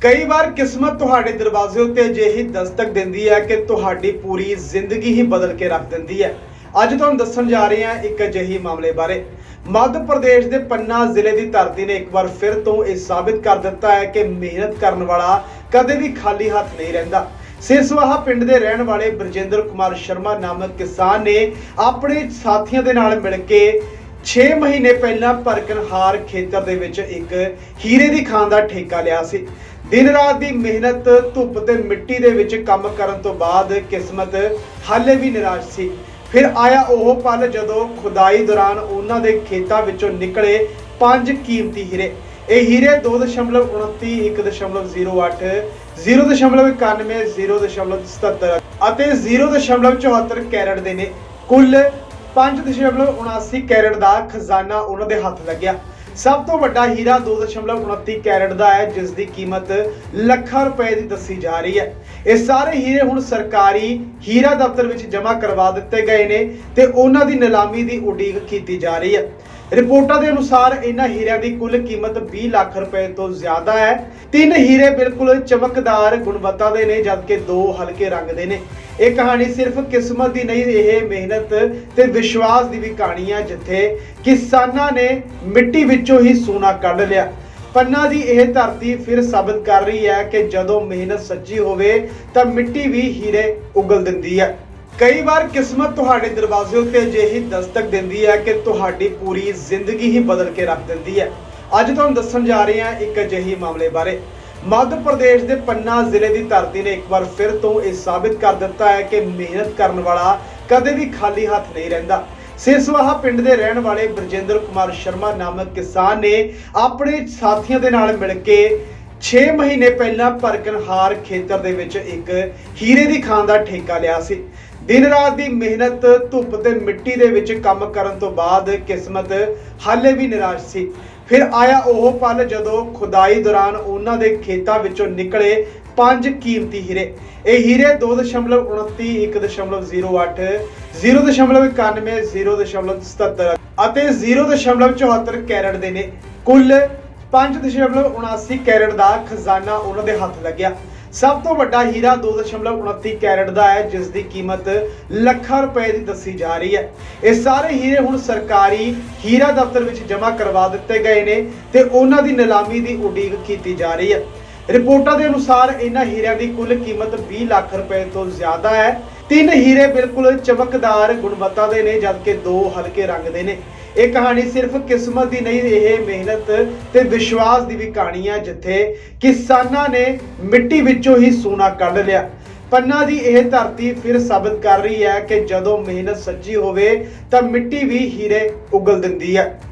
ਕਈ ਵਾਰ ਕਿਸਮਤ ਤੁਹਾਡੇ ਦਰਵਾਜ਼ੇ ਉੱਤੇ ਅਜਿਹੀ ਦਸਤਕ ਦਿੰਦੀ ਹੈ ਕਿ ਤੁਹਾਡੀ ਪੂਰੀ ਜ਼ਿੰਦਗੀ ਹੀ ਬਦਲ ਕੇ ਰੱਖ ਦਿੰਦੀ ਹੈ। ਅੱਜ ਤੁਹਾਨੂੰ ਦੱਸਣ ਜਾ ਰਹੇ ਹਾਂ ਇੱਕ ਅਜਿਹੀ ਮਾਮਲੇ ਬਾਰੇ। ਮੱਧ ਪ੍ਰਦੇਸ਼ ਦੇ ਪੰਨਾ ਜ਼ਿਲ੍ਹੇ ਦੀ ਧਰਤੀ ਨੇ ਇੱਕ ਵਾਰ ਫਿਰ ਤੋਂ ਇਹ ਸਾਬਿਤ ਕਰ ਦਿੱਤਾ ਹੈ ਕਿ ਮਿਹਨਤ ਕਰਨ ਵਾਲਾ ਕਦੇ ਵੀ ਖਾਲੀ ਹੱਥ ਨਹੀਂ ਰਹਿੰਦਾ। ਸਿਰਸਵਾਹਾ ਪਿੰਡ ਦੇ ਰਹਿਣ ਵਾਲੇ ਬਰਜਿੰਦਰ ਕੁਮਾਰ ਸ਼ਰਮਾ ਨਾਮਕ ਕਿਸਾਨ ਨੇ ਆਪਣੇ ਸਾਥੀਆਂ ਦੇ ਨਾਲ ਮਿਲ ਕੇ 6 ਮਹੀਨੇ ਪਹਿਲਾਂ ਭਰਕਨਹਾਰ ਖੇਤਰ ਦੇ ਵਿੱਚ ਇੱਕ ਹੀਰੇ ਦੀ ਖਾਨ ਦਾ ਠੇਕਾ ਲਿਆ ਸੀ। ਦਿਨ ਰਾਤ ਦੀ ਮਿਹਨਤ, ਧੁੱਪ ਤੇ ਮਿੱਟੀ ਦੇ ਵਿੱਚ ਕੰਮ ਕਰਨ ਤੋਂ ਬਾਅਦ ਕਿਸਮਤ ਹਾਲੇ ਵੀ ਨਿਰਾਸ਼ ਸੀ। ਫਿਰ ਆਇਆ ਉਹ ਪਲ ਜਦੋਂ ਖੁਦਾਈ ਦੌਰਾਨ ਉਹਨਾਂ ਦੇ ਖੇਤਾਂ ਵਿੱਚੋਂ ਨਿਕਲੇ ਪੰਜ ਕੀਮਤੀ ਹੀਰੇ। ਇਹ ਹੀਰੇ 2.29 1.08 0.91 0.77 ਅਤੇ 0.74 ਕੈਰਟ ਦੇ ਨੇ। ਕੁੱਲ 5.79 ਕੈਰਟ ਦਾ ਖਜ਼ਾਨਾ ਉਹਨਾਂ ਦੇ ਹੱਥ ਲੱਗਿਆ। ਸਭ ਤੋਂ ਵੱਡਾ ਹੀਰਾ 2.29 ਕੈਰਟ ਦਾ ਹੈ ਜਿਸ ਦੀ ਕੀਮਤ ਲੱਖਾਂ ਰੁਪਏ ਦੀ ਦੱਸੀ ਜਾ ਰਹੀ ਹੈ। ਇਹ ਸਾਰੇ ਹੀਰੇ ਹੁਣ ਸਰਕਾਰੀ ਹੀਰਾ ਦਫ਼ਤਰ ਵਿੱਚ ਜਮ੍ਹਾਂ ਕਰਵਾ ਦਿੱਤੇ ਗਏ ਨੇ ਤੇ ਉਹਨਾਂ ਦੀ ਨਿਲਾਮੀ ਦੀ ਉਡੀਕ ਕੀਤੀ ਜਾ ਰਹੀ ਹੈ। ਰਿਪੋਰਟਾਂ ਦੇ ਅਨੁਸਾਰ ਇਹਨਾਂ ਹੀਰਿਆਂ ਦੀ ਕੁੱਲ ਕੀਮਤ 20 ਲੱਖ ਰੁਪਏ ਤੋਂ ਜ਼ਿਆਦਾ ਹੈ। ਤਿੰਨ ਹੀਰੇ ਬਿਲਕੁਲ ਚਮਕਦਾਰ ਗੁਣਵੱਤਾ ਦੇ ਨੇ, ਜਦਕਿ ਦੋ ਹਲਕੇ ਰੰਗ ਦੇ ਨੇ। ਇਹ ਕਹਾਣੀ ਸਿਰਫ ਕਿਸਮਤ ਦੀ ਨਹੀਂ, ਇਹ ਮਿਹਨਤ ਤੇ ਵਿਸ਼ਵਾਸ ਦੀ ਵੀ ਕਹਾਣੀ ਹੈ ਜਿੱਥੇ ਕਿਸਾਨਾਂ ਨੇ ਮਿੱਟੀ ਵਿੱਚੋਂ ਹੀ ਸੋਨਾ ਕੱਢ ਲਿਆ। ਪੰਨਾ ਦੀ ਇਹ ਧਰਤੀ ਫਿਰ ਸਾਬਤ ਕਰ ਰਹੀ ਹੈ ਕਿ ਜਦੋਂ ਮਿਹਨਤ ਸੱਚੀ ਹੋਵੇ, ਤਾਂ ਮਿੱਟੀ ਵੀ ਹੀਰੇ ਉਗਲ ਦਿੰਦੀ ਹੈ। ਕਈ ਵਾਰ ਕਿਸਮਤ ਤੁਹਾਡੇ ਦਰਵਾਜ਼ੇ ਉੱਤੇ ਅਜਿਹੀ ਦਸਤਕ ਦਿੰਦੀ ਹੈ ਕਿ ਤੁਹਾਡੀ ਪੂਰੀ ਜ਼ਿੰਦਗੀ ਹੀ ਬਦਲ ਕੇ ਰੱਖ ਦਿੰਦੀ ਹੈ। ਅੱਜ ਤੁਹਾਨੂੰ ਦੱਸਣ ਜਾ ਰਹੇ ਹਾਂ ਇੱਕ ਅਜਿਹੀ ਮਾਮਲੇ ਬਾਰੇ। ਮੱਧ ਪ੍ਰਦੇਸ਼ ਦੇ ਪੰਨਾ ਜ਼ਿਲ੍ਹੇ ਦੀ ਧਰਤੀ ਨੇ ਇੱਕ ਵਾਰ ਫਿਰ ਤੋਂ ਇਹ ਸਾਬਿਤ ਕਰ ਦਿੱਤਾ ਹੈ ਕਿ ਮਿਹਨਤ ਕਰਨ ਵਾਲਾ ਕਦੇ ਵੀ ਖਾਲੀ ਹੱਥ ਨਹੀਂ ਰਹਿੰਦਾ। ਸਿਰਸਵਾਹਾ ਪਿੰਡ ਦੇ ਰਹਿਣ ਵਾਲੇ ਬਰਜਿੰਦਰ ਕੁਮਾਰ ਸ਼ਰਮਾ ਨਾਮਕ ਕਿਸਾਨ ਨੇ ਆਪਣੇ ਸਾਥੀਆਂ ਦੇ ਨਾਲ ਮਿਲ ਕੇ 6 ਮਹੀਨੇ ਪਹਿਲਾਂ ਭਰਕਨਹਾਰ ਖੇਤਰ ਦੇ ਵਿੱਚ ਇੱਕ ਹੀਰੇ ਦੀ ਖਾਨ ਦਾ ਠੇਕਾ ਲਿਆ ਸੀ। ਦਿਨ ਰਾਤ ਦੀ ਮਿਹਨਤ, ਧੁੱਪ ਤੇ ਮਿੱਟੀ ਦੇ ਵਿੱਚ ਕੰਮ ਕਰਨ ਤੋਂ ਬਾਅਦ ਕਿਸਮਤ ਹਾਲੇ ਵੀ ਨਿਰਾਸ਼ ਸੀ। ਫਿਰ ਆਇਆ ਉਹ ਪਲ ਜਦੋਂ ਖੁਦਾਈ ਦੌਰਾਨ ਉਹਨਾਂ ਦੇ ਖੇਤਾਂ ਵਿੱਚੋਂ ਨਿਕਲੇ ਪੰਜ ਕੀਮਤੀ ਹੀਰੇ। ਇਹ ਹੀਰੇ 2.29 1.08 0.91 0.77 ਅਤੇ 0.74 ਕੈਰਟ ਦੇ ਨੇ। ਕੁੱਲ 5.79 ਕੈਰਟ ਦਾ ਖਜ਼ਾਨਾ ਉਹਨਾਂ ਦੇ ਹੱਥ ਲੱਗਿਆ। ਸਭ ਤੋਂ ਵੱਡਾ ਹੀਰਾ 2.29 ਕੈਰਟ ਦਾ ਹੈ, ਜਿਸ ਦੀ ਕੀਮਤ ਲੱਖਾਂ ਰੁਪਏ ਦੀ ਦੱਸੀ ਜਾ ਰਹੀ ਹੈ। ਇਹ ਸਾਰੇ ਹੀਰੇ ਹੁਣ ਸਰਕਾਰੀ ਹੀਰਾ ਦਫ਼ਤਰ ਵਿੱਚ ਜਮ੍ਹਾਂ ਕਰਵਾ ਦਿੱਤੇ ਗਏ ਨੇ ਤੇ ਉਹਨਾਂ ਦੀ ਨਿਲਾਮੀ ਦੀ ਉਡੀਕ ਕੀਤੀ ਜਾ ਰਹੀ ਹੈ। ਰਿਪੋਰਟਾਂ ਦੇ ਅਨੁਸਾਰ, ਇਹਨਾਂ ਹੀਰਿਆਂ ਦੀ ਕੁੱਲ ਕੀਮਤ 20 ਲੱਖ ਰੁਪਏ ਤੋਂ ਜ਼ਿਆਦਾ ਹੈ। ਤਿੰਨ ਹੀਰੇ ਬਿਲਕੁਲ ਚਮਕਦਾਰ ਗੁਣਵੱਤਾ ਦੇ ਨੇ, ਜਦਕਿ ਦੋ ਹਲਕੇ ਰੰਗ ਦੇ ਨੇ। ਇਹ ਕਹਾਣੀ ਸਿਰਫ ਕਿਸਮਤ ਦੀ ਨਹੀਂ, ਇਹ ਮਿਹਨਤ ਤੇ ਵਿਸ਼ਵਾਸ ਦੀ ਵੀ ਕਹਾਣੀ ਹੈ ਜਿੱਥੇ ਕਿਸਾਨਾਂ ਨੇ ਮਿੱਟੀ ਵਿੱਚੋਂ ਹੀ ਸੋਨਾ ਕੱਢ ਲਿਆ। ਪੰਨਾ ਦੀ ਇਹ ਧਰਤੀ ਫਿਰ ਸਾਬਤ ਕਰ ਰਹੀ ਹੈ ਕਿ ਜਦੋਂ ਮਿਹਨਤ ਸੱਚੀ ਹੋਵੇ, ਤਾਂ ਮਿੱਟੀ ਵੀ ਹੀਰੇ ਉਗਲ ਦਿੰਦੀ ਹੈ।